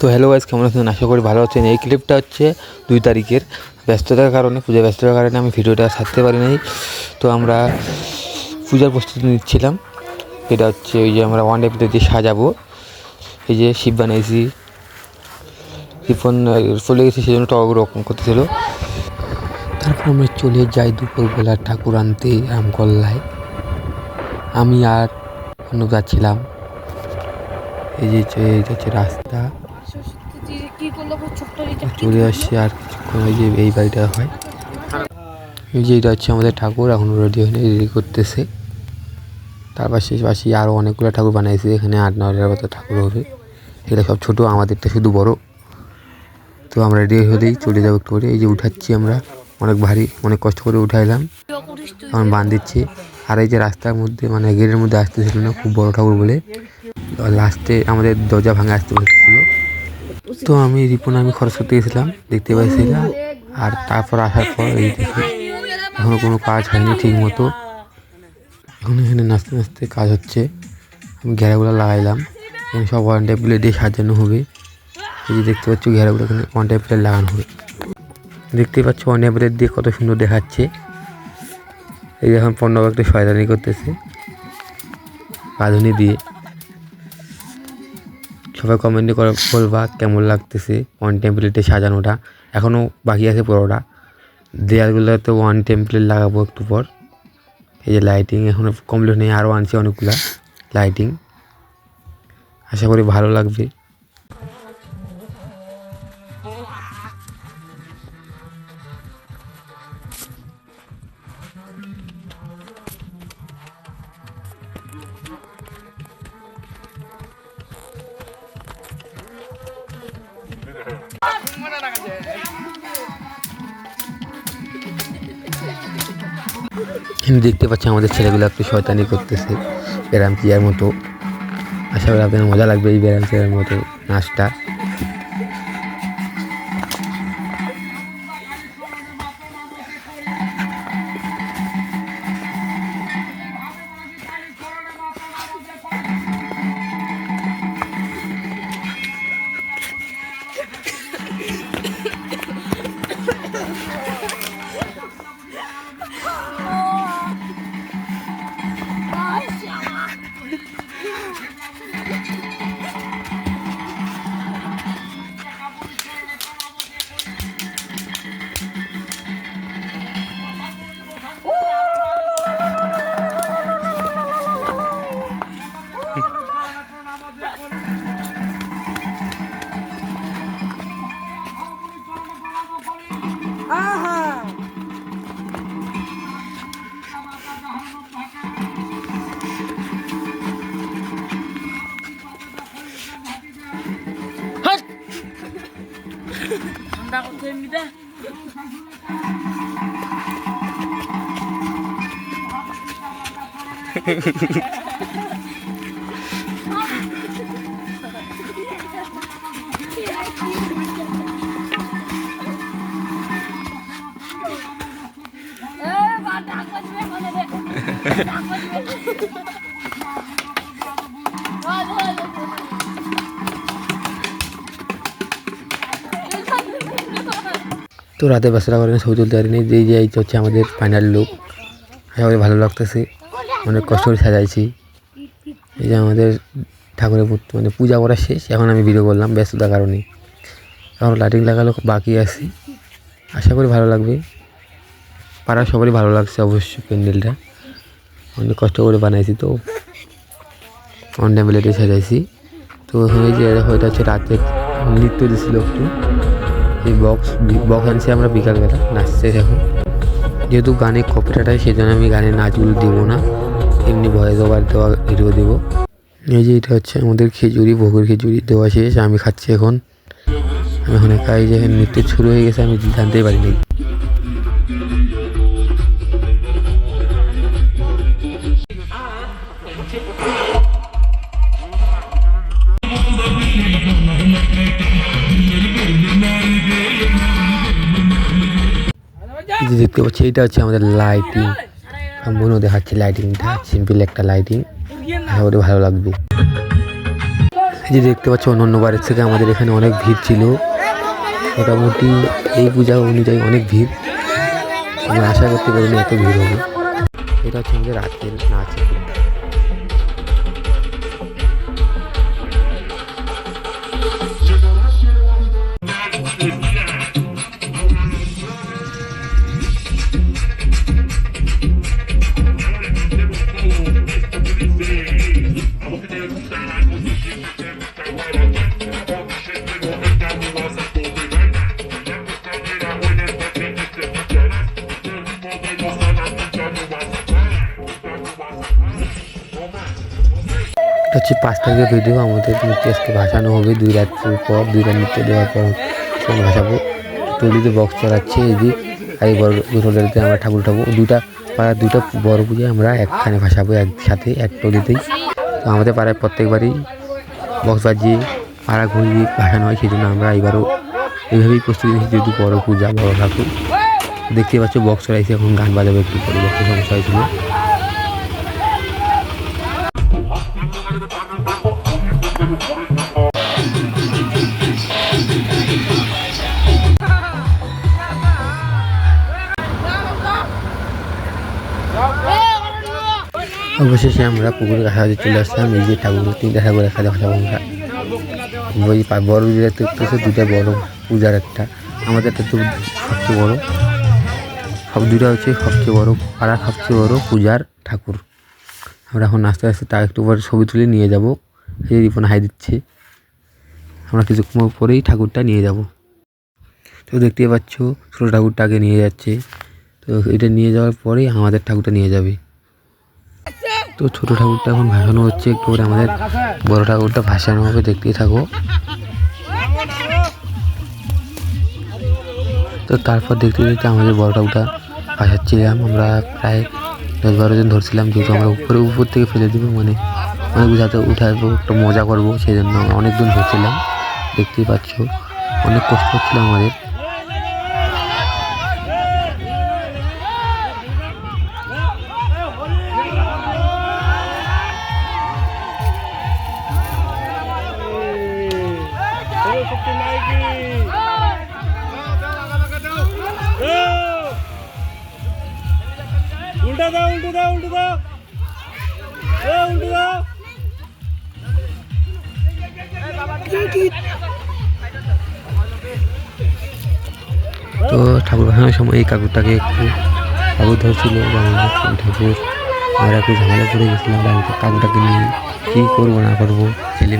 তো hello guys কেমন আছেন? আশা করি ভালো আছেন। এই ক্লিপটা হচ্ছে দুই তারিখের ব্যস্ততার কারণে পূজা ব্যস্ততার কারণে আমি ভিডিওটা ছাড়তে পারি নাই। তো আমরা পূজার প্রস্তুতি নিচ্ছিলাম। এটা হচ্ছে ওই যে আমরা ওয়ান ডে যে সাজাবো। এই যে শিব বানাইছি। রিফন চলে গেছি সেই জন্য টগর রকম করতেছিল। তারপর আমরা চলে যাই দুপুরবেলা ঠাকুর আনতে রামকল্লায় আমি আর অন্য যাচ্ছিলাম এই যে হচ্ছে রাস্তা। চলে আসছি আর কিছুক্ষণ যে এই বাড়িটা হয়। এই যে এটা হচ্ছে আমাদের ঠাকুর, এখন রেডি হয়নি রেডি করতেছে। তার পাশে পাশে আরও অনেকগুলো ঠাকুর বানাইছে, এখানে আট নয়টার মতো ঠাকুর হবে। এগুলো সব ছোটো, আমাদেরটা শুধু বড়। তো আমরা রেডি হলেই চলে যাব একটু করে এই যে উঠাচ্ছি আমরা, অনেক ভারী, অনেক কষ্ট করে উঠাইলাম। এখন বান দিচ্ছি। আর এই যে রাস্তার মধ্যে মানে গেটের মধ্যে আসতেছিল না, খুব বড় ঠাকুর বলে। লাস্টে আমাদের দরজা ভাঙে আসতে হচ্ছিল তো আমি রিপন, আমি খরচ করতে গেছিলাম, দেখতে পাইছিলাম আর তারপর আসার পর এই দেখি, এখনও কোনো কাজ হয়নি ঠিক মতো এখন এখানে নাচতে নাচতে কাজ হচ্ছে। আমি ঘেরাগুলো লাগাইলাম। এখানে সব ওয়ান টাইপ প্লেট দিয়ে সাজানো হবে। এই যে দেখতে পাচ্ছ ঘেরাগুলো, এখানে ওয়ান টাইপ প্লেট লাগানো হবে। দেখতে পাচ্ছ ওয়ান টাইপ প্লেট দিয়ে কত সুন্দর দেখাচ্ছে। এই যে এখন পণ্য একটু শয়তানি করতেছে। রাঁধুনি দিয়ে। সবাই কমেন্টে করে বলবা কেমন লাগতেছে ওয়ান টেম্পলেটে সাজানোটা। এখনও বাকি আছে পুরোটা। দেয়ালগুলোতে ওয়ান টেম্পলেট লাগাবো একটু পর। এই যে লাইটিং এখনও কমপ্লিট নেই আরও আনছি অনেকগুলা লাইটিং আশা করি ভালো লাগবে। দেখতে পাচ্ছি আমাদের ছেলেগুলো একটু শয়তানি করতেছে। ব্যায়াম চেয়ার মতো? আশা করি আপনার মজা লাগবে এই ব্যায়াম চেয়ার মতো নাচটা। 아하. 헛. 한다고 됩니다. তো রাতে বাসরা করে ছবি তুলতে পারিনি এই যে এই হচ্ছে আমাদের ফাইনাল লুক আশা ভালো লাগতেছে, অনেক কষ্ট করে সাজাইছি। এই যে আমাদের ঠাকুরের মানে পূজা করা শেষ, এখন আমি ভিডিও করলাম ব্যস্ততার কারণে। এখন লাইটিং লাগালো বাকি আছে। আশা করি ভালো লাগবে। পাড়ার সবারই ভালো লাগছে অবশ্যই, প্যান্ডেলটা। অনেক কষ্ট করে বানাইছি তো। অন টেম্পলেটে সাজাইছি। তো ওখানে যে হয়তো হচ্ছে রাতে নৃত্য দিছিল একটু। এই বক্স বক্স আনছি আমরা বিকালবেলা নাচছে এখন যেহেতু গানে কপিটাটাই সেই জন্য আমি গানে নাচগুলো দেবো না। এমনি ভয়ে দেওয়ার দেওয়া ভিডিও দেবো। এই যে এটা হচ্ছে আমাদের খিচুড়ি, ভোগের খিচুড়ি, দেওয়া শেষ, আমি খাচ্ছি এখন। আমি এখন একা এই যে নৃত্য শুরু হয়ে গেছে, আমি জানতেই পারিনি। যে দেখতে পাচ্ছি, এটা হচ্ছে আমাদের লাইটিং সম্পূর্ণ দেখাচ্ছে লাইটিংটা সিম্পল একটা লাইটিং আশা ভালো লাগবে। এই যে দেখতে পাচ্ছি অন্য বাড়ির থেকে আমাদের এখানে অনেক ভিড় ছিল। মোটামুটি এই পূজা অনুযায়ী অনেক ভিড়। আমরা আশা করতে পারিনি এত ভিড় হবে। এটা হচ্ছে আমাদের রাতের নাচ। হচ্ছে পাঁচ তারিখের ভিডিও আমাদের মূর্তি আজকে ভাসানো হবে, দুই রাত পর, দুই রাত নৃত্য দেওয়ার পর সেখানে ভাসাবো। টলিতে বক্স চড়াচ্ছে এদিক আর এই বড় আমরা ঠাকুর ঠাকুর দুটা পাড়ার দুটা বড় পুজোয় আমরা একখানে ভাসাবো একসাথে, এক টলিতেই। তো আমাদের পাড়ায় প্রত্যেকবারই বক্স বাজিয়ে, পাড়া ঘুরিয়ে ভাসানো হয় সেই জন্য আমরা এবারও এইভাবেই প্রস্তুতি নিয়েছি, যেহেতু বড় পূজা, বড় ঠাকুর। দেখতে পাচ্ছ, বক্স চড়াইছে, এখন গান বাজাবো একটু পরে সমস্যা হয়েছিল। অবশেষে আমরা পুকুরের কাছাকাছি চলে আসলাম। এই যে ঠাকুর তিনটা ঠাকুর একসাথে ভাসাবো আমরা। ওই বড় দেখতেছে দুটা বড় পূজার একটা। আমাদের একটা তো সবচেয়ে বড়। সব দুটা হচ্ছে সবচেয়ে বড় পাড়ার সবচেয়ে বড় পূজার ঠাকুর। আমরা এখন আস্তে আস্তে তার একটু পরে ছবি তুলে নিয়ে যাব। এই রিপন হাই দিচ্ছে। আমরা কিছুক্ষণ পরেই ঠাকুরটা নিয়ে যাব। তো দেখতে পাচ্ছ, ছোটো ঠাকুরটাকে নিয়ে যাচ্ছে। তো এটা নিয়ে যাওয়ার পরেই আমাদের ঠাকুরটা নিয়ে যাবে। তো ছোটো ঠাকুরটা এখন ভাসানো হচ্ছে, একটু করে আমাদের বড় ঠাকুরটা ভাসানো হবে, দেখতেই থাকো। তো তারপর দেখতে দেখতে আমাদের বড় ঠাকুরটা ভাসাচ্ছিলাম, আমরা প্রায় দশ বারো জন ধরছিলাম, যেহেতু আমরা উপরে, উপর থেকে ফেলে দেবো মানে অনেক যাতে উঠাবো, একটু মজা করব, সেই জন্য অনেকজন ধরছিলাম, দেখতেই পাচ্ছ। অনেক কষ্ট হচ্ছিল আমাদের। তো ঠাকুর ভাসানোর সময় এই কাকুরটাকে একটু ঠাকুর ধরছিল ঠাকুর, আমরা একটু ঝামেলা পড়ে গেছিলাম। কাকুটাকে নিয়ে কী করব, না করব, ছেলে